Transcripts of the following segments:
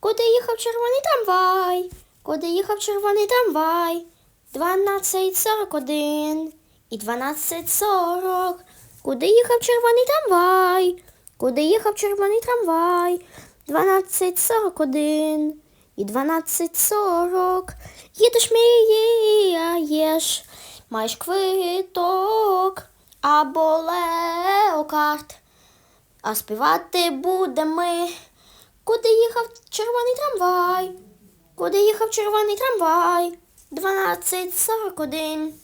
Куди їхав червоний трамвай? Куди їхав червоний трамвай? Дванадцять сорок один і дванадцять сорок. Куди їхав червоний трамвай? Куди їхав червоний трамвай? Дванадцять сорок один і дванадцять сорок. Їдеш мрієш, маєш квиток або леокарт. А співати будемо ми. Куди їхав червоний трамвай? Куди їхав червоний трамвай? Дванадцять сорок один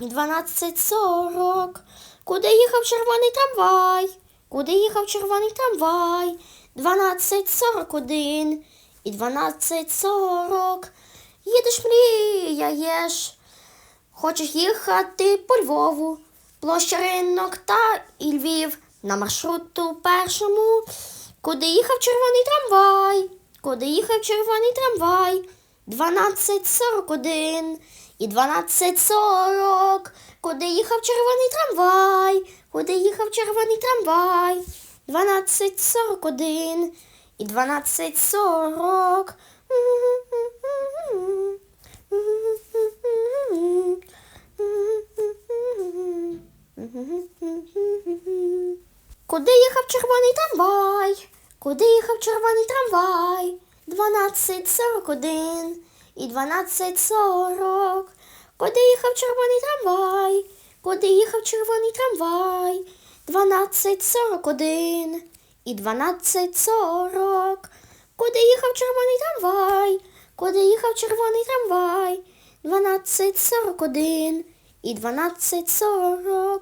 і дванадцять сорок. Куди їхав червоний трамвай? Куди їхав червоний трамвай? Дванадцять сорок один і дванадцять сорок. Їдеш мріяєш. Хочеш їхати по Львову, площа ринок та і Львів на маршруту першому. Куди їхав червоний трамвай? Куди їхав червоний трамвай? 12.41 і 12.40. Куди їхав червоний трамвай? Куди їхав червоний трамвай? 12.41 і 12.40. Куди їхав червоний трамвай? Куди їхав червоний трамвай? 12.41 і 12.40. Куди їхав червоний трамвай? Куди їхав червоний трамвай? 12.41 і 12.40. Куди їхав червоний трамвай? Куди їхав червоний трамвай? 12.41 і 12.40.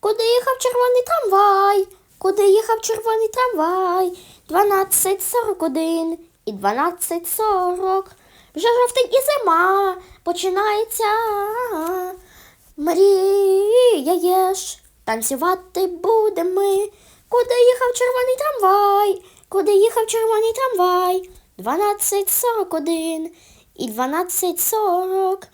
Куди їхав червоний трамвай? Куди їхав червоний трамвай? 12.41 і 12.40. Вже жовтень і зима починається. Мріяєш, танцювати будемо. ми. Куди їхав червоний трамвай? Куди їхав червоний трамвай? 12.41 і 12.40.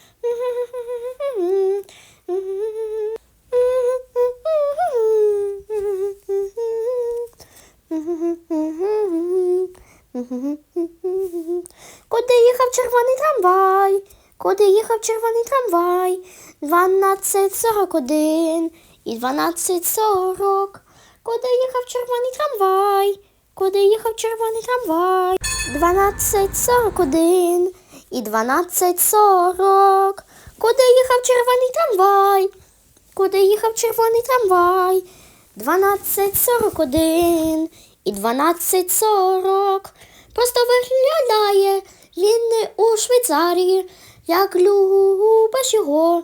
Куди їхав червоний трамвай? Куди їхав червоний трамвай? 12.41 і 12.40. Куди їхав червоний трамвай? Куди їхав червоний трамвай? 12.41 і 12.40. Куди їхав червоний трамвай? Куди їхав червоний трамвай? 12.41 і 12.40. Просто виглядає він не у Швейцарії, як любиш його.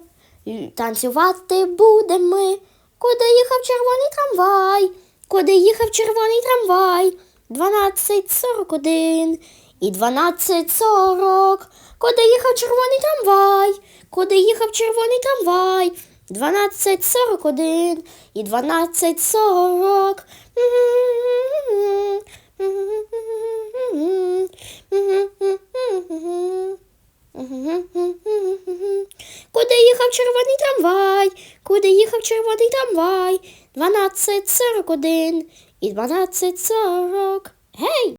Танцювати будемо. ми. Куди їхав червоний трамвай? Куди їхав червоний трамвай? 12.41 і 12.40. Куди їхав червоний трамвай? Куди їхав червоний трамвай? 12.41 і 12.40. Куди їхав червоний трамвай? Куди їхав червоний трамвай? 12.41 і 12.40. Гей!